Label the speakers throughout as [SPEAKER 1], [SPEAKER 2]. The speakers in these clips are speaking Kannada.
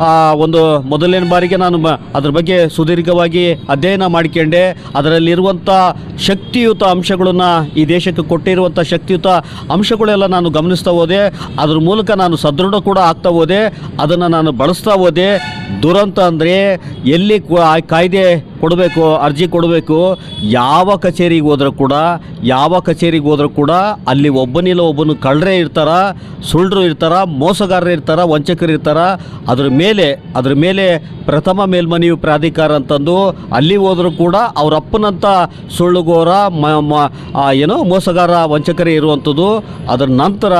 [SPEAKER 1] ಆ, ಒಂದು ಮೊದಲನೇ ಬಾರಿಗೆ ನಾನು ಅದ್ರ ಬಗ್ಗೆ ಸುದೀರ್ಘವಾಗಿ ಅಧ್ಯಯನ ಮಾಡಿಕೊಂಡೆ. ಅದರಲ್ಲಿರುವಂಥ ಶಕ್ತಿಯುತ ಅಂಶಗಳನ್ನು ಈ ದೇಶಕ್ಕೆ ಕೊಟ್ಟಿರುವಂಥ ಶಕ್ತಿಯುತ ಅಂಶಗಳೆಲ್ಲ ನಾನು ಗಮನಿಸ್ತಾ ಹೋದೆ. ಅದ್ರ ಮೂಲಕ ನಾನು ಸದೃಢ ಕೂಡ ಆಗ್ತಾ ಹೋದೆ. ಅದನ್ನು ನಾನು ಬಳಸ್ತಾ ಹೋದೆ. ದುರಂತ ಅಂದರೆ ಎಲ್ಲಿ ಕಾಯ್ದೆ ಕೊಡಬೇಕು, ಅರ್ಜಿ ಕೊಡಬೇಕು. ಯಾವ ಕಚೇರಿಗೆ ಹೋದರೂ ಕೂಡ, ಯಾವ ಕಚೇರಿಗೆ ಹೋದರೂ ಕೂಡ ಅಲ್ಲಿ ಒಬ್ಬನಿಲ್ಲ ಒಬ್ಬನು ಕಳ್ಳರೇ ಇರ್ತಾರ ಸುಳ್ಳರು ಇರ್ತಾರ, ಮೋಸಗಾರರು ಇರ್ತಾರ, ವಂಚಕರು ಇರ್ತಾರ. ಅದ್ರ ಮೇಲೆ ಅದ್ರ ಮೇಲೆ ಪ್ರಥಮ ಮೇಲ್ಮನವಿ ಪ್ರಾಧಿಕಾರ ಅಂತಂದು ಅಲ್ಲಿ ಹೋದರೂ ಕೂಡ ಅವ್ರ ಅಪ್ಪನಂತ ಸುಳ್ಳುಗೋರ ಮ, ಮ- ಏನೋ ಮೋಸಗಾರ, ವಂಚಕರೇ ಇರುವಂಥದ್ದು. ಅದರ ನಂತರ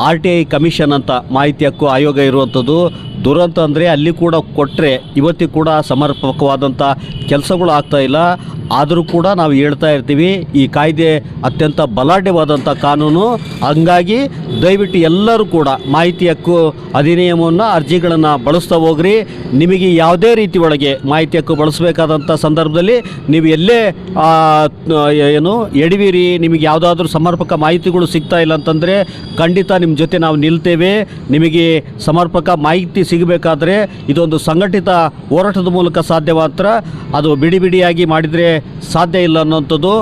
[SPEAKER 1] ಆರ್ ಟಿ ಐ ಕಮಿಷನ್ ಅಂತ ಮಾಹಿತಿ ಹಕ್ಕು ಆಯೋಗ ಇರುವಂಥದ್ದು. ದುರಂತ ಅಂದರೆ ಅಲ್ಲಿ ಕೂಡ ಕೊಟ್ಟರೆ ಇವತ್ತಿಗೆ ಕೂಡ ಸಮರ್ಪಕವಾದಂಥ ಕೆಲಸಗಳು ಆಗ್ತಾ ಇಲ್ಲ. ಆದರೂ ಕೂಡ ನಾವು ಹೇಳ್ತಾ ಇರ್ತೀವಿ, ಈ ಕಾಯ್ದೆ ಅತ್ಯಂತ ಬಲಾಢ್ಯವಾದಂಥ ಕಾನೂನು. ಹಂಗಾಗಿ ದಯವಿಟ್ಟು ಎಲ್ಲರೂ ಕೂಡ ಮಾಹಿತಿ ಹಕ್ಕು ಅಧಿನಿಯಮವನ್ನು, ಅರ್ಜಿಗಳನ್ನು ಬಳಸ್ತಾ ಹೋಗ್ರಿ. ನಿಮಗೆ ಯಾವುದೇ ರೀತಿ ಒಳಗೆ ಮಾಹಿತಿ ಹಕ್ಕು ಬಳಸಬೇಕಾದಂಥ ಸಂದರ್ಭದಲ್ಲಿ ನೀವು ಎಲ್ಲೇ ಏನು, ಎಡವಿರಿ. ನಿಮಗೆ ಯಾವುದಾದ್ರೂ ಸಮರ್ಪಕ ಮಾಹಿತಿಗಳು ಸಿಗ್ತಾ ಇಲ್ಲ ಅಂತಂದರೆ ಖಂಡಿತ ನಿಮ್ಮ ಜೊತೆ ನಾವು ನಿಲ್ತೇವೆ. ನಿಮಗೆ ಸಮರ್ಪಕ ಮಾಹಿತಿ ಸಿಗಬೇಕಾದ್ರೆ ಇದೊಂದು ಸಂಘಟಿತ ಹೋರಾಟದ ಮೂಲಕ ಸಾಧ್ಯ ಮಾತ್ರ. ಅದು ಬಿಡಿ ಬಿಡಿಯಾಗಿ ಮಾಡಿದರೆ ಸಾಧ್ಯ ಇಲ್ಲ ಅನ್ನೋಂಥದ್ದು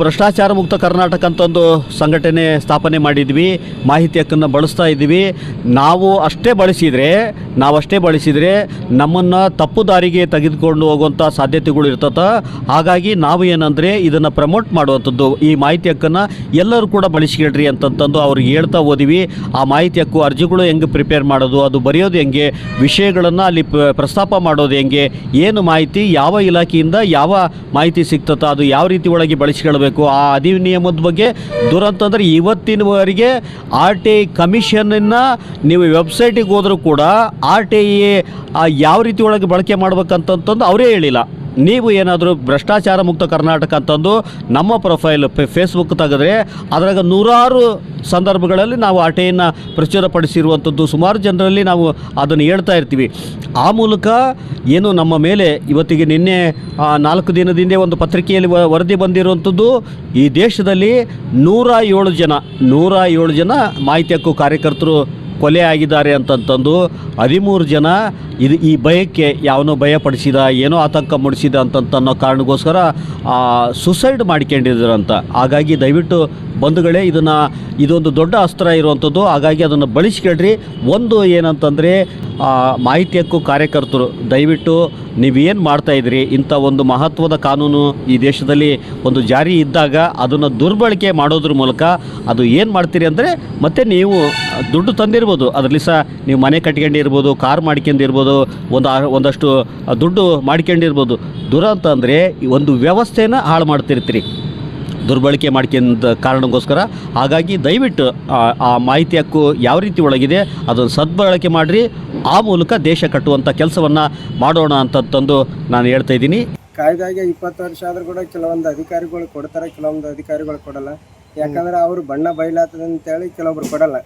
[SPEAKER 1] ಭ್ರಷ್ಟಾಚಾರ ಮುಕ್ತ ಕರ್ನಾಟಕ ಅಂತ ಒಂದು ಸಂಘಟನೆ ಸ್ಥಾಪನೆ ಮಾಡಿದ್ವಿ. ಮಾಹಿತಿ ಹಕ್ಕನ್ನು ಬಳಸ್ತಾ ಇದ್ದೀವಿ. ನಾವು ಅಷ್ಟೇ ಬಳಸಿದರೆ ನಾವಷ್ಟೇ ಬಳಸಿದರೆ ನಮ್ಮನ್ನು ತಪ್ಪು ದಾರಿಗೆ ತೆಗೆದುಕೊಂಡು ಹೋಗುವಂಥ ಸಾಧ್ಯತೆಗಳು ಇರ್ತದೆ. ಹಾಗಾಗಿ ನಾವು ಏನಂದರೆ ಇದನ್ನು ಪ್ರಮೋಟ್ ಮಾಡುವಂಥದ್ದು. ಈ ಮಾಹಿತಿ ಹಕ್ಕನ್ನು ಎಲ್ಲರೂ ಕೂಡ ಬಳಸ್ಕೊಳ್ರಿ ಅಂತಂತಂದು ಅವ್ರಿಗೆ ಹೇಳ್ತಾ ಹೋದಿವಿ. ಆ ಮಾಹಿತಿ ಹಕ್ಕು ಅರ್ಜಿಗಳು ಹೆಂಗೆ ಪ್ರಿಪೇರ್ ಮಾಡೋದು, ಅದು ಬರೆಯೋದು ಹೆಂಗೆ ವಿಷಯಗಳನ್ನು ಅಲ್ಲಿ ಪ್ರಸ್ತಾಪ ಮಾಡೋದು ಹೆಂಗೆ, ಏನು ಮಾಹಿತಿ, ಯಾವ ಇಲಾಖೆಯಿಂದ ಯಾವ ಮಾಹಿತಿ ಸಿಗ್ತದ, ಅದು ಯಾವ ರೀತಿ ಒಳಗೆ ಬಳಸಿಕೊಳ್ಬೇಕು, ಆ ಅಧಿನಿಯಮದ ಬಗ್ಗೆ ದುರಂತ ಅಂದರೆ ಇವತ್ತಿನವರೆಗೆ ಆರ್ ಟಿ ಐ ಕಮಿಷನನ್ನು ನೀವು ವೆಬ್ಸೈಟಿಗೆ ಹೋದರೂ ಕೂಡ ಆರ್ ಟಿ ಐ ಯಾವ ರೀತಿ ಒಳಗೆ ಬಳಕೆ ಮಾಡ್ಬೇಕಂತಂತಂದು ಅವರೇ ಹೇಳಿಲ್ಲ. ನೀವು ಏನಾದರೂ ಭ್ರಷ್ಟಾಚಾರ ಮುಕ್ತ ಕರ್ನಾಟಕ ಅಂತಂದು ನಮ್ಮ ಪ್ರೊಫೈಲ್ ಫೇಸ್ಬುಕ್ ತೆಗೆದ್ರೆ ಅದರಾಗ ನೂರಾರು ಸಂದರ್ಭಗಳಲ್ಲಿ ನಾವು ಆಟೆಯನ್ನು ಪ್ರಚುರಪಡಿಸಿರುವಂಥದ್ದು. ಸುಮಾರು ಜನರಲ್ಲಿ ನಾವು ಅದನ್ನು ಹೇಳ್ತಾ ಇರ್ತೀವಿ. ಆ ಮೂಲಕ ಏನು ನಮ್ಮ ಮೇಲೆ ಇವತ್ತಿಗೆ ನಿನ್ನೆ ನಾಲ್ಕು ದಿನದಿಂದ ಒಂದು ಪತ್ರಿಕೆಯಲ್ಲಿ ವರದಿ ಬಂದಿರುವಂಥದ್ದು, ಈ ದೇಶದಲ್ಲಿ ನೂರ ಏಳು ಜನ ನೂರ ಏಳು ಜನ ಮಾಹಿತಿ ಹಕ್ಕು ಕಾರ್ಯಕರ್ತರು ಕೊಲೆ ಆಗಿದ್ದಾರೆ ಅಂತಂತಂದು ಹದಿಮೂರು ಜನ ಇದು ಈ ಭಯಕ್ಕೆ ಯಾವನೋ ಭಯಪಡಿಸಿದ, ಏನೋ ಆತಂಕ ಮೂಡಿಸಿದ ಅಂತಂತ ಅನ್ನೋ ಕಾರಣಕ್ಕೋಸ್ಕರ ಸುಸೈಡ್ ಮಾಡ್ಕೊಂಡಿದ್ರಂತ. ಹಾಗಾಗಿ ದಯವಿಟ್ಟು ಬಂಧುಗಳೇ, ಇದನ್ನು, ಇದೊಂದು ದೊಡ್ಡ ಅಸ್ತ್ರ ಇರುವಂಥದ್ದು ಹಾಗಾಗಿ ಅದನ್ನು ಬಳಸ್ಕೊಳ್ರಿ. ಒಂದು ಏನಂತಂದರೆ ಮಾಹಿತಿ ಹಕ್ಕು ಕಾರ್ಯಕರ್ತರು, ದಯವಿಟ್ಟು ನೀವೇನು ಮಾಡ್ತಾಯಿದ್ರಿ ಇಂಥ ಒಂದು ಮಹತ್ವದ ಕಾನೂನು ಈ ದೇಶದಲ್ಲಿ ಒಂದು ಜಾರಿ ಇದ್ದಾಗ ಅದನ್ನು ದುರ್ಬಳಕೆ ಮಾಡೋದ್ರ ಮೂಲಕ ಅದು ಏನು ಮಾಡ್ತೀರಿ ಅಂದರೆ ಮತ್ತೆ ನೀವು ದುಡ್ಡು ತಂದಿರ್ಬೋದು. ಅದರಲ್ಲಿ ಸಹ ನೀವು ಮನೆ ಕಟ್ಕೊಂಡಿರ್ಬೋದು, ಕಾರ್ ಮಾಡ್ಕೊಂಡಿರ್ಬೋದು, ಒಂದು ಒಂದಷ್ಟು ದುಡ್ಡು ಮಾಡ್ಕೊಂಡಿರ್ಬೋದು. ದುರಂತ ಅಂದರೆ ಒಂದು ವ್ಯವಸ್ಥೆನ ಹಾಳು ಮಾಡ್ತಿರ್ತೀರಿ. ದುರ್ಬಳಕೆ ಮಾಡ್ಕೊಂಡ ಕಾರಣಕ್ಕೋಸ್ಕರ. ಹಾಗಾಗಿ ದಯವಿಟ್ಟು ಆ- ಮಾಹಿತಿ ಹಕ್ಕು ಯಾವ ರೀತಿ ಒಳಗಿದೆ ಅದನ್ನು ಸದ್ಬಳಕೆ ಮಾಡಿರಿ. ಆ ಮೂಲಕ ದೇಶ ಕಟ್ಟುವಂಥ ಕೆಲಸವನ್ನು ಮಾಡೋಣ ಅಂತಂದು ನಾನು ಹೇಳ್ತಾ ಇದ್ದೀನಿ.
[SPEAKER 2] ಕಾಯ್ದಾಗೆ ಇಪ್ಪತ್ತು ವರ್ಷ ಆದರೂ ಕೂಡ ಕೆಲವೊಂದು ಅಧಿಕಾರಿಗಳು ಕೊಡ್ತಾರೆ ಕೆಲವೊಂದು ಅಧಿಕಾರಿಗಳು ಕೊಡಲ್ಲ. ಯಾಕಂದ್ರೆ ಅವರು ಬಣ್ಣ ಬಯಲಾತದ ಅಂತೇಳಿ ಕೆಲವೊಬ್ರು ಕೊಡಲ್ಲ.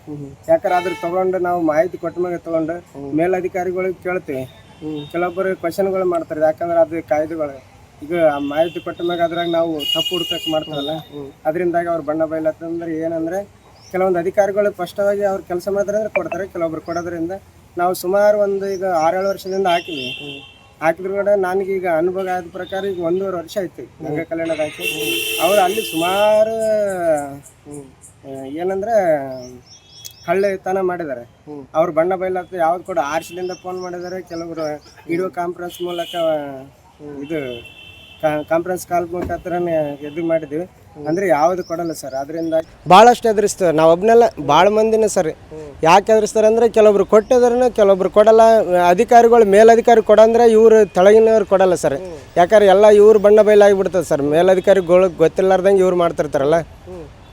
[SPEAKER 2] ಯಾಕಂದ್ರೆ ಅದ್ರ ತಗೊಂಡು ನಾವು ಮಾಹಿತಿ ಕೊಟ್ಟ ಮೇಲೆ ತಗೊಂಡು ಮೇಲಧಿಕಾರಿಗಳಿಗೆ ಕೇಳ್ತೀವಿ. ಕೆಲವೊಬ್ಬರು ಕ್ವಶನ್ಗಳು ಮಾಡ್ತಾರೆ ಯಾಕಂದ್ರೆ ಅದು ಕಾಯ್ದೆಗಳು. ಈಗ ಆ ಮಾಹಿತಿ ಕೊಟ್ಟ ಮ್ಯಾಗ ಅದ್ರಾಗ ನಾವು ತಪ್ಪು ಹುಡ್ಕಕ್ ಮಾಡ್ತಾರಲ್ಲ ಅದರಿಂದಾಗಿ ಅವ್ರು ಬಣ್ಣ ಬಯಲತ್ತಂದ್ರೆ ಏನಂದ್ರೆ ಕೆಲವೊಂದು ಅಧಿಕಾರಿಗಳು ಸ್ಪಷ್ಟವಾಗಿ ಅವ್ರು ಕೆಲಸ ಮಾಡಿದ್ರೆ ಅಂದ್ರೆ ಕೊಡ್ತಾರೆ. ಕೆಲವೊಬ್ರು ಕೊಡೋದ್ರಿಂದ ನಾವು ಸುಮಾರು ಒಂದು ಈಗ ಆರೇಳು ವರ್ಷದಿಂದ ಹಾಕಿದ್ವಿ ಹಾಕಿದ್ರು ಕೂಡ ನನಗೀಗ ಅನುಭವ ಆದ ಪ್ರಕಾರ ಈಗ ಒಂದೂವರೆ ವರ್ಷ ಆಯ್ತು ಗಂಗಾ ಕಲ್ಯಾಣದ ಹಾಕಿ ಅವ್ರು ಅಲ್ಲಿ ಸುಮಾರು ಏನಂದ್ರೆ ಹಳ್ಳೆತನ ಮಾಡಿದ್ದಾರೆ. ಅವ್ರು ಬಣ್ಣ ಬಯಲತ್ತ ಯಾವ್ದು ಕೂಡ ಆರ್ಸಿಲಿಂದ ಫೋನ್ ಮಾಡಿದ್ದಾರೆ. ಕೆಲವರು ವಿಡಿಯೋ ಕಾನ್ಫರೆನ್ಸ್ ಮೂಲಕ ಇದು ಕಾನ್ಫರೆನ್ಸ್ ಕಾಲ್ ಮುಖಾಂತರನೇ ಇದು ಮಾಡಿದ್ವಿ ಅಂದ್ರೆ ಯಾವುದು ಕೊಡಲ್ಲ ಸರ್ ಅದರಿಂದ ಭಾಳಷ್ಟು ಎದುರಿಸ್ತೇವೆ. ನಾವು ಒಬ್ನೆಲ್ಲ ಭಾಳ ಮಂದಿನ ಸರ್ ಯಾಕೆ ಎದುರಿಸ್ತಾರೆ ಅಂದ್ರೆ ಕೆಲವೊಬ್ರು ಕೊಟ್ಟಿದ್ರೂ ಕೆಲವೊಬ್ರು ಕೊಡಲ್ಲ. ಅಧಿಕಾರಿಗಳು ಮೇಲಧಿಕಾರಿ ಕೊಡಂದ್ರೆ ಇವ್ರು ತೆಳಗಿನವ್ರು ಕೊಡಲ್ಲ ಸರ್ ಯಾಕಂದ್ರೆ ಎಲ್ಲ ಇವ್ರು ಬಣ್ಣ ಬಯಲಾಗಿಬಿಡ್ತದೆ ಸರ್ ಮೇಲಧಿಕಾರಿಗಳು ಗೊತ್ತಿಲ್ಲಾರ್ದಂಗೆ ಇವ್ರು ಮಾಡ್ತಿರ್ತಾರಲ್ಲ.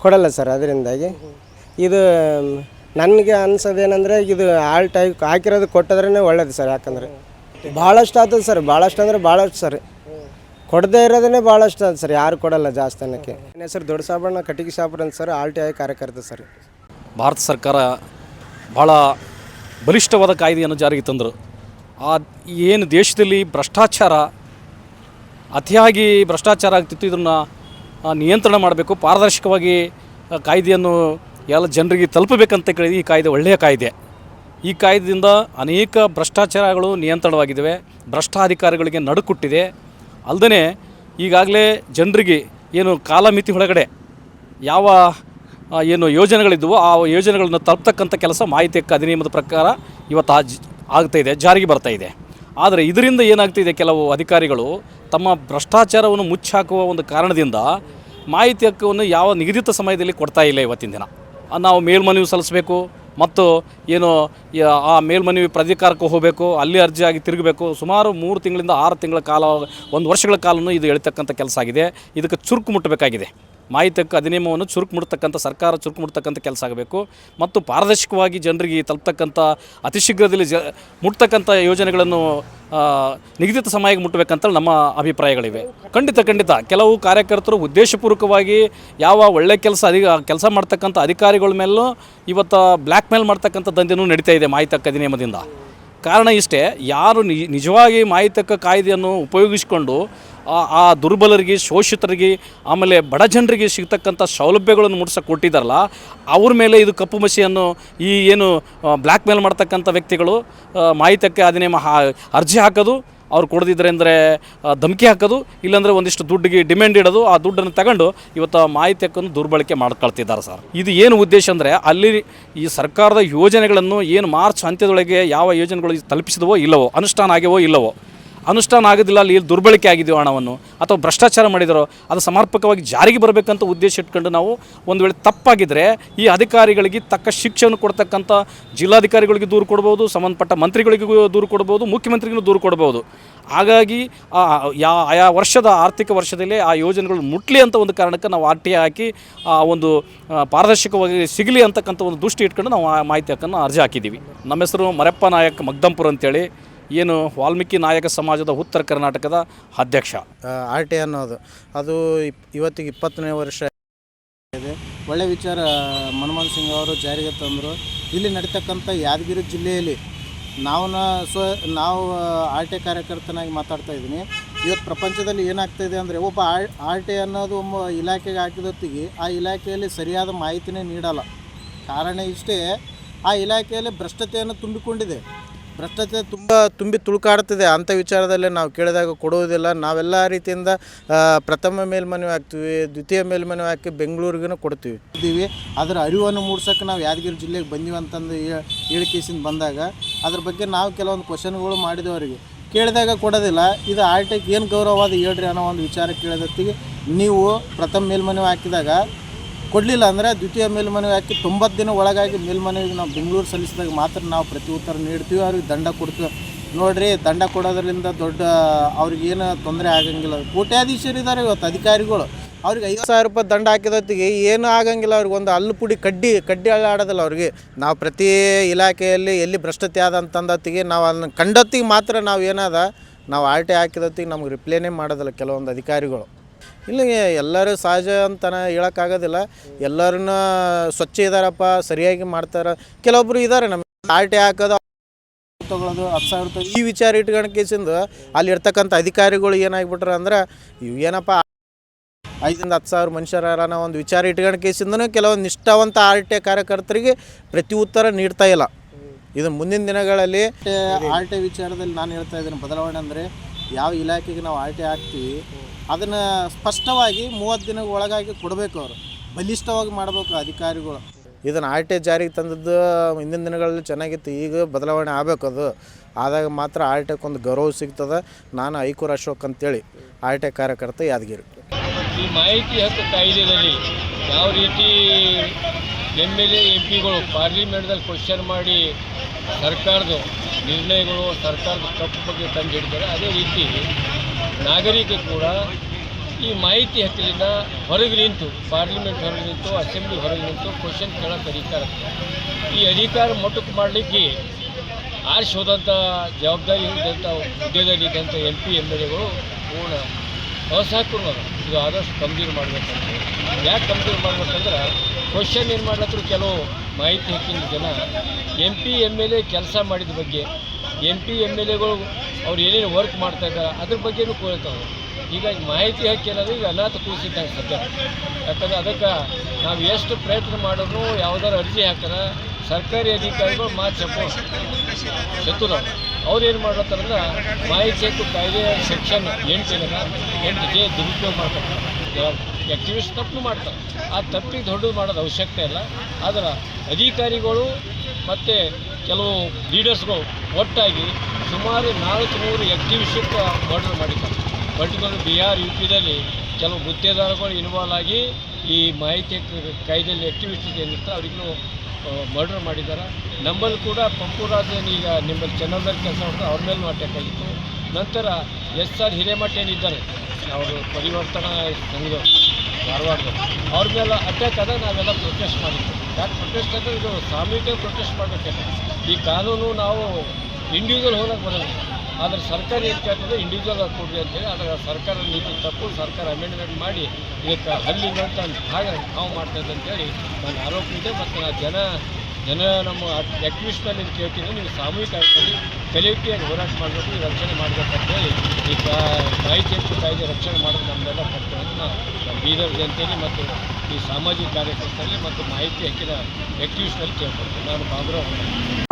[SPEAKER 2] ಕೊಡಲ್ಲ ಸರ್ ಅದರಿಂದಾಗಿ ಇದು ನನಗೆ ಅನ್ಸೋದೇನಂದ್ರೆ ಇದು ಆಲ್ ಟೈಪ್ ಹಾಕಿರೋದು ಕೊಟ್ಟಿದ್ರೇ ಒಳ್ಳೇದು ಸರ್ ಯಾಕಂದ್ರೆ ಭಾಳಷ್ಟು ಆಗ್ತದೆ ಸರ್ ಭಾಳಷ್ಟು ಅಂದರೆ ಭಾಳಷ್ಟು ಸರ್ ಕೊಡದೇ ಇರೋದನ್ನೇ ಭಾಳಷ್ಟು ಅದು ಸರ್, ಯಾರು ಕೊಡಲ್ಲ ಜಾಸ್ತಿ ಅನ್ನೋಕ್ಕೆ. ನನ್ನ ಹೆಸರು ದೊಡ್ಡ ಸಾಬಣ್ಣ ಕಟಿಗೆ ಸಾಬ್ರ ಅಂತ ಸರ್ ಆಲ್ ಟಿ ಐ ಕಾರ್ಯಕರ್ತ ಸರ್.
[SPEAKER 3] ಭಾರತ ಸರ್ಕಾರ ಭಾಳ ಬಲಿಷ್ಠವಾದ ಕಾಯ್ದೆಯನ್ನು ಜಾರಿಗೆ ತಂದರು. ಆ, ಏನು ದೇಶದಲ್ಲಿ ಭ್ರಷ್ಟಾಚಾರ, ಅತಿಯಾಗಿ ಭ್ರಷ್ಟಾಚಾರ ಆಗ್ತಿತ್ತು, ಇದನ್ನು ನಿಯಂತ್ರಣ ಮಾಡಬೇಕು, ಪಾರದರ್ಶಕವಾಗಿ ಕಾಯ್ದೆಯನ್ನು ಎಲ್ಲ ಜನರಿಗೆ ತಲುಪಬೇಕಂತ ಕೇಳಿ ಈ ಕಾಯ್ದೆ ಒಳ್ಳೆಯ ಕಾಯ್ದೆ. ಈ ಕಾಯ್ದೆಯಿಂದ ಅನೇಕ ಭ್ರಷ್ಟಾಚಾರಗಳು ನಿಯಂತ್ರಣವಾಗಿದ್ದಾವೆ, ಭ್ರಷ್ಟಾಧಿಕಾರಿಗಳಿಗೆ ನಡುಕುಟ್ಟಿದೆ. ಅಲ್ಲದೆ ಈಗಾಗಲೇ ಜನರಿಗೆ ಏನು ಕಾಲಮಿತಿ ಒಳಗಡೆ ಯಾವ ಏನು ಯೋಜನೆಗಳಿದ್ದವೋ ಆ ಯೋಜನೆಗಳನ್ನು ತಲುಪ್ತಕ್ಕಂಥ ಕೆಲಸ ಮಾಹಿತಿ ಹಕ್ಕು ಅಧಿನಿಯಮದ ಪ್ರಕಾರ ಇವತ್ತು ಆ ಆಗ್ತಾ ಇದೆ, ಜಾರಿಗೆ ಬರ್ತಾ ಇದೆ. ಆದರೆ ಇದರಿಂದ ಏನಾಗ್ತಿದೆ ಕೆಲವು ಅಧಿಕಾರಿಗಳು ತಮ್ಮ ಭ್ರಷ್ಟಾಚಾರವನ್ನು ಮುಚ್ಚಾಕುವ ಒಂದು ಕಾರಣದಿಂದ ಮಾಹಿತಿ ಹಕ್ಕನ್ನು ಯಾವ ನಿಗದಿತ ಸಮಯದಲ್ಲಿ ಕೊಡ್ತಾ ಇಲ್ಲ ಇವತ್ತಿನ ದಿನ. ನಾವು ಮೇಲ್ಮನವಿ ಸಲ್ಲಿಸಬೇಕು ಮತ್ತು ಏನು ಆ ಮೇಲ್ಮನವಿ ಪ್ರಾಧಿಕಾರಕ್ಕೆ ಹೋಗಬೇಕು, ಅಲ್ಲಿ ಅರ್ಜಿಯಾಗಿ ತಿರುಗಬೇಕು. ಸುಮಾರು ಮೂರು ತಿಂಗಳಿಂದ ಆರು ತಿಂಗಳ ಕಾಲ, ಒಂದು ವರ್ಷಗಳ ಕಾಲವೂ ಇದು ಎಳಿತಕ್ಕಂಥ ಕೆಲಸ ಆಗಿದೆ. ಇದಕ್ಕೆ ಚುರುಕು ಮುಟ್ಟಬೇಕಾಗಿದೆ. ಮಾಹಿತಿ ಅಧಿನಿಯಮವನ್ನು ಚುರುಕು ಮುಡ್ತಕ್ಕಂಥ ಸರ್ಕಾರ ಚುರುಕು ಮುಡ್ತಕ್ಕಂಥ ಕೆಲಸ ಆಗಬೇಕು. ಮತ್ತು ಪಾರದರ್ಶಕವಾಗಿ ಜನರಿಗೆ ತಲುಪ್ತಕ್ಕಂಥ ಅತಿ ಶೀಘ್ರದಲ್ಲಿ ಜ, ಮುಟ್ತಕ್ಕಂಥ ಯೋಜನೆಗಳನ್ನು ನಿಗದಿತ ಸಮಯಕ್ಕೆ ಮುಟ್ಟಬೇಕಂತ ನಮ್ಮ ಅಭಿಪ್ರಾಯಗಳಿವೆ. ಖಂಡಿತ ಖಂಡಿತ. ಕೆಲವು ಕಾರ್ಯಕರ್ತರು ಉದ್ದೇಶಪೂರ್ವಕವಾಗಿ ಯಾವ ಒಳ್ಳೆ ಕೆಲಸ ಅಧಿ ಕೆಲಸ ಮಾಡ್ತಕ್ಕಂಥ ಅಧಿಕಾರಿಗಳ ಮೇಲೂ ಇವತ್ತು ಬ್ಲ್ಯಾಕ್ ಮೇಲ್ ಮಾಡ್ತಕ್ಕಂಥ ದಂಧೆನೂ ನಡೀತಾ ಇದೆ ಮಾಹಿತಿ ಅಧಿನಿಯಮದಿಂದ. ಕಾರಣ ಇಷ್ಟೇ, ಯಾರು ನಿಜ ನಿಜವಾಗಿ ಮಾಹಿತಿ ಹಕ್ಕು ಕಾಯ್ದೆಯನ್ನು ಉಪಯೋಗಿಸಿಕೊಂಡು ಆ- ದುರ್ಬಲರಿಗೆ, ಶೋಷಿತರಿಗೆ, ಆಮೇಲೆ ಬಡ ಜನರಿಗೆ ಸಿಗ್ತಕ್ಕಂಥ ಸೌಲಭ್ಯಗಳನ್ನು ಮುಟ್ಸಕ್ಕೆ ಕೊಟ್ಟಿದ್ದಾರಲ್ಲ, ಅವ್ರ ಮೇಲೆ ಇದು ಕಪ್ಪು ಮಸಿಯನ್ನು ಈ ಏನು ಬ್ಲ್ಯಾಕ್ ಮೇಲ್ ಮಾಡ್ತಕ್ಕಂಥ ವ್ಯಕ್ತಿಗಳು ಮಾಹಿತಕ್ಕೆ ಅಧಿನಿಯಮ ಅರ್ಜಿ ಹಾಕೋದು, ಅವ್ರು ಕೊಡದಿದ್ರೆ ಅಂದರೆ ಧಮಕಿ ಹಾಕೋದು, ಇಲ್ಲಾಂದರೆ ಒಂದಿಷ್ಟು ದುಡ್ಡಿಗೆ ಡಿಮ್ಯಾಂಡ್ ಇಡೋದು, ಆ ದುಡ್ಡನ್ನು ತಗೊಂಡು ಇವತ್ತು ಮಾಹಿತಿ ದುರ್ಬಳಕೆ ಮಾಡ್ಕೊಳ್ತಿದ್ದಾರೆ ಸರ್. ಇದು ಏನು ಉದ್ದೇಶ ಅಂದರೆ, ಅಲ್ಲಿ ಈ ಸರ್ಕಾರದ ಯೋಜನೆಗಳನ್ನು ಏನು ಮಾರ್ಚ್ ಅಂತ್ಯದೊಳಗೆ ಯಾವ ಯೋಜನೆಗಳು ತಲುಪಿಸಿದವೋ ಇಲ್ಲವೋ, ಅನುಷ್ಠಾನ ಆಗ್ಯವೋ ಇಲ್ಲವೋ ಅನುಷ್ಠಾನ ಆಗೋದಿಲ್ಲ, ಅಲ್ಲಿ ದುರ್ಬಳಕೆ ಆಗಿದೆಯೋ ಹಣವನ್ನು ಅಥವಾ ಭ್ರಷ್ಟಾಚಾರ ಮಾಡಿದರೋ, ಅದು ಸಮರ್ಪಕವಾಗಿ ಜಾರಿಗೆ ಬರಬೇಕಂತ ಉದ್ದೇಶ ಇಟ್ಕೊಂಡು ನಾವು ಒಂದು ವೇಳೆ ತಪ್ಪಾಗಿದ್ದರೆ ಈ ಅಧಿಕಾರಿಗಳಿಗೆ ತಕ್ಕ ಶಿಕ್ಷೆಯನ್ನು ಕೊಡ್ತಕ್ಕಂಥ ಜಿಲ್ಲಾಧಿಕಾರಿಗಳಿಗೆ ದೂರು ಕೊಡ್ಬೋದು, ಸಂಬಂಧಪಟ್ಟ ಮಂತ್ರಿಗಳಿಗೂ ದೂರು ಕೊಡ್ಬೋದು ಮುಖ್ಯಮಂತ್ರಿಗೂ ದೂರು ಕೊಡ್ಬೋದು. ಹಾಗಾಗಿ ಯಾ, ಆಯಾ ವರ್ಷದ ಆರ್ಥಿಕ ವರ್ಷದಲ್ಲಿ ಆ ಯೋಜನೆಗಳು ಮುಟ್ಲಿ ಅಂತ ಒಂದು ಕಾರಣಕ್ಕೆ ನಾವು ಆರ್ ಟಿ ಹಾಕಿ, ಆ, ಒಂದು ಪಾರದರ್ಶಕವಾಗಿ ಸಿಗಲಿ ಅಂತಕ್ಕಂಥ ಒಂದು ದೃಷ್ಟಿ ಇಟ್ಕೊಂಡು ನಾವು ಮಾಹಿತಿ ಹಕ್ಕನ್ನು ಅರ್ಜಿ ಹಾಕಿದ್ದೀವಿ. ನಮ್ಮ ಹೆಸರು ಮರಪ್ಪ ನಾಯಕ್ ಮಗ್ದಂಪುರ್ ಅಂತೇಳಿ. ಏನು ವಾಲ್ಮೀಕಿ ನಾಯಕ ಸಮಾಜದ ಉತ್ತರ ಕರ್ನಾಟಕದ ಅಧ್ಯಕ್ಷ?
[SPEAKER 4] ಆರ್ ಟಿ ಅನ್ನೋದು. ಅದು ಇವತ್ತಿಗೆ ಇಪ್ಪತ್ತನೇ ವರ್ಷ ಇದೆ ಒಳ್ಳೆ ವಿಚಾರ, ಮನಮೋಹನ್ ಸಿಂಗ್ ಅವರು ಜಾರಿಗೆ ತಂದರು. ಇಲ್ಲಿ ನಡೀತಕ್ಕಂಥ ಯಾದಗಿರಿ ಜಿಲ್ಲೆಯಲ್ಲಿ ನಾವು ಸ್ವ, ನಾವು ಆರ್ ಟಿ ಕಾರ್ಯಕರ್ತನಾಗಿ ಮಾತಾಡ್ತಾ ಇದ್ದೀನಿ. ಇವತ್ತು ಪ್ರಪಂಚದಲ್ಲಿ ಏನಾಗ್ತಾಯಿದೆ ಅಂದರೆ, ಒಬ್ಬ ಆರ್ ಆರ್ ಟಿ ಅನ್ನೋದು ಒಬ್ಬ ಇಲಾಖೆಗೆ ಹಾಕಿದೊತ್ತಿಗೆ ಆ ಇಲಾಖೆಯಲ್ಲಿ ಸರಿಯಾದ ಮಾಹಿತಿನೇ ನೀಡಲ್ಲ. ಕಾರಣ ಇಷ್ಟೇ, ಆ ಇಲಾಖೆಯಲ್ಲಿ ಭ್ರಷ್ಟತೆಯನ್ನು ತುಂಬಿಕೊಂಡಿದೆ. ಭ್ರಷ್ಟತೆ ತುಂಬ ತುಂಬಿ ತುಳುಕಾಡ್ತಿದೆ ಅಂಥ ವಿಚಾರದಲ್ಲೇ ನಾವು ಕೇಳಿದಾಗ ಕೊಡುವುದಿಲ್ಲ ನಾವೆಲ್ಲ ರೀತಿಯಿಂದ ಪ್ರಥಮ ಮೇಲ್ಮನವಿ ಹಾಕ್ತೀವಿ, ದ್ವಿತೀಯ ಮೇಲ್ಮನವಿ ಹಾಕಿ ಬೆಂಗಳೂರಿಗೂ ಕೊಡ್ತೀವಿ. ಇದ್ದೀವಿ. ಅದರ ಅರಿವನ್ನು ಮೂಡ್ಸೋಕೆ ನಾವು ಯಾದಗಿರಿ ಜಿಲ್ಲೆಗೆ ಬಂದೀವಿ ಅಂತಂದು ಹೇಳಿಕೆಸಿಂದ ಬಂದಾಗ, ಅದ್ರ ಬಗ್ಗೆ ನಾವು ಕೆಲವೊಂದು ಕ್ವಶನ್ಗಳು ಮಾಡಿದೆವು ಅವರಿಗೆ. ಕೇಳಿದಾಗ ಕೊಡೋದಿಲ್ಲ. ಇದು ಆರ್ಟೆಕ್ ಏನು ಏನು ಅದು ಹೇಳ್ರಿ ಅನ್ನೋ ಒಂದು ವಿಚಾರ ಕೇಳಿದತ್ತಿಗೆ, ನೀವು ಪ್ರಥಮ ಮೇಲ್ಮನವಿ ಹಾಕಿದಾಗ ಕೊಡಲಿಲ್ಲ ಅಂದರೆ ದ್ವಿತೀಯ ಮೇಲ್ಮನವಿ ಹಾಕಿ ತೊಂಬತ್ತು ದಿನ ಒಳಗಾಗಿ ಮೇಲ್ಮನವಿಗೆ ನಾವು ಬೆಂಗಳೂರು ಸಲ್ಲಿಸಿದಾಗ ಮಾತ್ರ ನಾವು ಪ್ರತಿ ಉತ್ತರ ನೀಡ್ತೀವಿ, ಅವ್ರಿಗೆ ದಂಡ ಕೊಡ್ತೀವಿ. ನೋಡ್ರಿ, ದಂಡ ಕೊಡೋದ್ರಿಂದ ದೊಡ್ಡ ಅವ್ರಿಗೇನು ತೊಂದರೆ ಆಗಂಗಿಲ್ಲ. ಕೋಟ್ಯಾಧೀಶರಿದ್ದಾರೆ ಇವತ್ತು, ಅಧಿಕಾರಿಗಳು. ಅವ್ರಿಗೆ ಐದು ಸಾವಿರ ರೂಪಾಯಿ ದಂಡ ಹಾಕಿದೊತ್ತಿಗೆ ಏನೂ ಆಗಂಗಿಲ್ಲ ಅವ್ರಿಗೆ. ಒಂದು ಅಲ್ಲು ಪುಡಿ ಕಡ್ಡಿ ಕಡ್ಡಿ ಆಡೋದಿಲ್ಲ ಅವ್ರಿಗೆ. ನಾವು ಪ್ರತಿ ಇಲಾಖೆಯಲ್ಲಿ ಎಲ್ಲಿ ಭ್ರಷ್ಟತೆ ಆದ ಅಂತಂದತ್ತಿಗೆ ನಾವು ಅದನ್ನ ಕಂಡೊತ್ತಿಗೆ ಮಾತ್ರ ನಾವು ಏನಾದ, ನಾವು ಆರ್ ಟಿ ಹಾಕಿದೊತ್ತಿಗೆ ನಮ್ಗೆ ರಿಪ್ಲೇನೇ ಮಾಡೋದಿಲ್ಲ ಕೆಲವೊಂದು ಅಧಿಕಾರಿಗಳು. ಇಲ್ಲ ಎಲ್ಲರೂ ಸಹಜ ಅಂತ ಹೇಳೋಕ್ಕಾಗೋದಿಲ್ಲ. ಎಲ್ಲರನ್ನ ಸ್ವಚ್ಛ ಇದ್ದಾರಪ್ಪ ಸರಿಯಾಗಿ ಮಾಡ್ತಾರೆ. ಕೆಲವೊಬ್ರು ಇದ್ದಾರೆ ನಮ್ಮ ಪಾರ್ಟಿ ಟಿ ಹಾಕೋದು ತಗೊಳ್ಳೋದು ಹತ್ತು ಸಾವಿರ ರೂಪಾಯಿ ಈ ವಿಚಾರ ಇಟ್ಕೊಂಡು ಕೇಸಿಂದ ಅಲ್ಲಿ ಇರ್ತಕ್ಕಂಥ ಅಧಿಕಾರಿಗಳು ಏನಾಗ್ಬಿಟ್ರೆ ಅಂದ್ರೆ, ಇವು ಏನಪ್ಪ, ಐದರಿಂದ ಹತ್ತು ಸಾವಿರ ಮನುಷ್ಯರ ಒಂದು ವಿಚಾರ ಇಟ್ಕೊಂಡು ಕೇಸಿಂದನೂ ಕೆಲವೊಂದು ನಿಷ್ಠಾವಂತ ಆರ್ ಟಿ ಕಾರ್ಯಕರ್ತರಿಗೆ ಪ್ರತಿ ಉತ್ತರ ನೀಡ್ತಾ ಇಲ್ಲ. ಇದು ಮುಂದಿನ ದಿನಗಳಲ್ಲಿ ಆರ್ ಟಿ ವಿಚಾರದಲ್ಲಿ ನಾನು ಹೇಳ್ತಾ ಇದ್ದೀನಿ, ಬದಲಾವಣೆ ಅಂದರೆ ಯಾವ ಇಲಾಖೆಗೆ ನಾವು ಆರ್ ಟಿ ಹಾಕ್ತೀವಿ ಅದನ್ನು ಸ್ಪಷ್ಟವಾಗಿ ಮೂವತ್ತು ದಿನ ಒಳಗಾಗಿ ಕೊಡಬೇಕು ಅವರು. ಬಲಿಷ್ಠವಾಗಿ ಮಾಡಬೇಕು ಅಧಿಕಾರಿಗಳು. ಇದನ್ನು ಆರ್ ಟಿ ಜಾರಿಗೆ ತಂದದ್ದು ಹಿಂದಿನ ದಿನಗಳಲ್ಲಿ ಚೆನ್ನಾಗಿತ್ತು. ಈಗ ಬದಲಾವಣೆ ಆಗಬೇಕು ಅದು. ಆದಾಗ ಮಾತ್ರ ಆರ್ ಟಿ ಒಂದು ಗೌರವ ಸಿಗ್ತದೆ. ನಾನು ಐಕೂರ್ ಅಶೋಕ್ ಅಂತೇಳಿ ಆರ್ ಟಿ ಕಾರ್ಯಕರ್ತ ಯಾದಗಿರಿ.
[SPEAKER 5] ಈ ಮಾಹಿತಿ ಹಕ್ಕು ಕಾಯ್ದೆಯಲ್ಲಿ ಯಾವ ರೀತಿ ಎಂ ಎಲ್ ಎ ಎಂ ಪಿಗಳು ಪಾರ್ಲಿಮೆಂಟ್ದಲ್ಲಿ ಕ್ವಶನ್ ಮಾಡಿ ಸರ್ಕಾರದ ನಿರ್ಣಯಗಳು ಸರ್ಕಾರದ ತಪ್ಪು ಬಗ್ಗೆ ತಂದು ಹಿಡಿತಾರೆ ಅದೇ ರೀತಿ ನಾಗರಿಕ ಕೂಡ ಈ ಮಾಹಿತಿ ಹಕ್ಕಿನ ಹೊರಗೆ ನಿಂತು ಪಾರ್ಲಿಮೆಂಟ್ ಹೊರಗೆ ನಿಂತು ಅಸೆಂಬ್ಲಿ ಹೊರಗೆ ನಿಂತು ಕ್ವಶನ್ ಕೇಳೋಕ್ಕೆ ಅಧಿಕಾರ ಈ ಅಧಿಕಾರ ಮೊಟಕು ಮಾಡಲಿಕ್ಕೆ ಆರಿಸೋದಂಥ ಜವಾಬ್ದಾರಿ ಇದ್ದಂಥ ಹುದ್ದೆದಲ್ಲಿದ್ದಂಥ ಎಂ ಪಿ ಎಂ ಎಲ್ ಎಗಳು ಪೂರ್ಣ ಅಸಹಕೂರ್ಣ ಇದು ಆದಷ್ಟು ಕಂಪ್ಲೀಟ್ ಮಾಡಬೇಕಂತ ಯಾಕೆ ಕಂಪ್ಲೀಟ್ ಮಾಡ್ಬೇಕಂದ್ರೆ ಕ್ವಶನ್ ಏನು ಮಾಡ್ಲತ್ರು ಕೆಲವು ಮಾಹಿತಿ ಹಕ್ಕಿನ ಜನ M P M L A ಕೆಲಸ ಮಾಡಿದ ಬಗ್ಗೆ ಎಂ ಪಿ ಎಂ ಎಲ್ ಎಗಳು ಅವ್ರು ಏನೇನು ವರ್ಕ್ ಮಾಡ್ತಾ ಇದ್ದಾರೆ, ಅದ್ರ ಬಗ್ಗೆನೂ ಕೇಳ್ತಾವೆ ಹೀಗಾಗಿ ಮಾಹಿತಿ ಹಕ್ಕಿ ಅನ್ನೋದು ಈಗ ಅನಾಥ ಕೂಸಿದ್ದಂಗೆ ಸದ್ಯ. ಯಾಕಂದ್ರೆ ಅದಕ್ಕೆ ನಾವು ಎಷ್ಟು ಪ್ರಯತ್ನ ಮಾಡಿದ್ರು ಯಾವ್ದಾರು ಅರ್ಜಿ ಹಾಕ್ತಾರೆ ಸರ್ಕಾರಿ ಅಧಿಕಾರಿಗಳು ಮಾತು ಚಪ್ಪ ಚತುರ ಅವ್ರು. ಏನು ಮಾಡ್ಲತ್ತಾರಂದ್ರೆ ಮಾಹಿತಿ ಹಕ್ಕು ಕಾಯ್ದೆ ಸೆಕ್ಷನ್ ಎಂಟು ಏನದ, ಎಂಟು ಜೆ ದುರುಪಯೋಗ ಮಾಡ್ತಾರೆ ಆ್ಯಕ್ಟಿವಿಸ್ಟ್ ತಪ್ಪು ಮಾಡ್ತಾರೆ. ಆ ತಪ್ಪಿಗೆ ದೊಡ್ಡದು ಮಾಡೋದು ಅವಶ್ಯಕತೆ ಇಲ್ಲ. ಆದರೆ ಅಧಿಕಾರಿಗಳು ಮತ್ತು ಕೆಲವು ಲೀಡರ್ಸ್ಗಳು ಒಟ್ಟಾಗಿ ಸುಮಾರು ನಾಲ್ಕು ನೂರು ಆ್ಯಕ್ಟಿವಿಸ್ಟ್ ಮರ್ಡರ್ ಮಾಡಿದ್ದಾರೆ. ಪರ್ಟಿಕ್ಯುಲರ್ ಆರ್ ಯು ಪಿದಲ್ಲಿ ಕೆಲವು ಗುತ್ತೇದಾರಗಳು ಇನ್ವಾಲ್ವ್ ಆಗಿ ಈ ಮಾಹಿತಿ ಕಾಯ್ದೆಯಲ್ಲಿ ಆ್ಯಕ್ಟಿವಿಸ್ಟ್ ಏನಿರ್ತಾರೆ ಅವ್ರಿಗೂ ಮರ್ಡರ್ ಮಾಡಿದ್ದಾರೆ. ನಮ್ಮಲ್ಲಿ ಕೂಡ ಪಂಪುರಾಜ್ ಈಗ ನಿಮ್ಮಲ್ಲಿ ಚೆನ್ನಲ್ದಲ್ಲಿ ಕೆಲಸ ಮಾಡ್ತಾರೆ ಅವ್ರ ಮೇಲೆ ಅಟ್ಯಾಕ್ ಆಗಿತ್ತು. ನಂತರ ಎಸ್ ಆರ್ ಹಿರೇಮಠ ಏನಿದ್ದಾರೆ, ಅವರು ಪರಿವರ್ತನಾ ಸಂಘದವರು. ಧಾರವಾಡದವರು ಅವ್ರ ಮೇಲೆ ಅಟ್ಯಾಕ್ ಆದಾಗ ನಾವೆಲ್ಲ ಪ್ರೊಟೆಸ್ಟ್ ಮಾಡಿದ್ವಿ. ಯಾಕೆ ಪ್ರೊಟೆಸ್ಟ್ ಅಂದರೆ ಇದು ಸಾಮೂಹಿಕ ಪ್ರೊಟೆಸ್ಟ್ ಮಾಡಬೇಕಲ್ಲ ಈ ಕಾನೂನು ನಾವು ಇಂಡಿವಿಜುವಲ್ ಹೋದಾಗ ಬರಲ್ಲ. ಆದರೆ ಸರ್ಕಾರ ಏನು ಕೇಳ್ತದೆ? ಇಂಡಿವಿಜುವಲ್ ಆಗಿ ಕೊಡ್ರಿ ಅಂತೇಳಿ ಆದರೆ ಸರ್ಕಾರ ನೀತಿ ತಪ್ಪು, ಸರ್ಕಾರ ಅಮೆಂಡ್ಮೆಂಟ್ ಮಾಡಿ ಇದಕ್ಕೆ ಹಲ್ಲಿಲ್ಲಂತ ಹಾಗೆ ನಾವು ಮಾಡ್ತಾ ಅಂತೇಳಿ ನನ್ನ ಆರೋಪ ಇದೆ. ಮತ್ತು ನಾನು ಜನ ಜನ ನಮ್ಮ ಎಕ್ವಿಷನ್ ಅಲ್ಲಿ ಇದು ಕೇಳ್ತೀನಿ, ನೀವು ಸಾಮೂಹಿಕ ಆಗಿ ಕಲಿಯುವಿಕೆಯಾಗಿ ಹೋರಾಟ ಮಾಡಬೇಕು, ಈ ರಕ್ಷಣೆ ಮಾಡಬೇಕಂತೇಳಿ ಈ ಕಾ, ಮಾಹಿತಿ ಹಕ್ಕು ಕಾಯ್ದೆ ರಕ್ಷಣೆ ಮಾಡೋದು ನಮ್ಮೆಲ್ಲ ಕರ್ತವ್ಯ ನಮ್ಮ ಬೀದರ್ ಜನತೆಯಲ್ಲಿ ಮತ್ತು ಈ ಸಾಮಾಜಿಕ ಕಾರ್ಯಕರ್ತರಲ್ಲಿ ಮತ್ತು ಮಾಹಿತಿ ಹಕ್ಕಿನ ಆಕ್ಟಿವಿಸ್ಟ್ನಲ್ಲಿ ಕೇಳ್ಕೊಡ್ತೀನಿ ನಾನು ಬಾಬುರಾವ್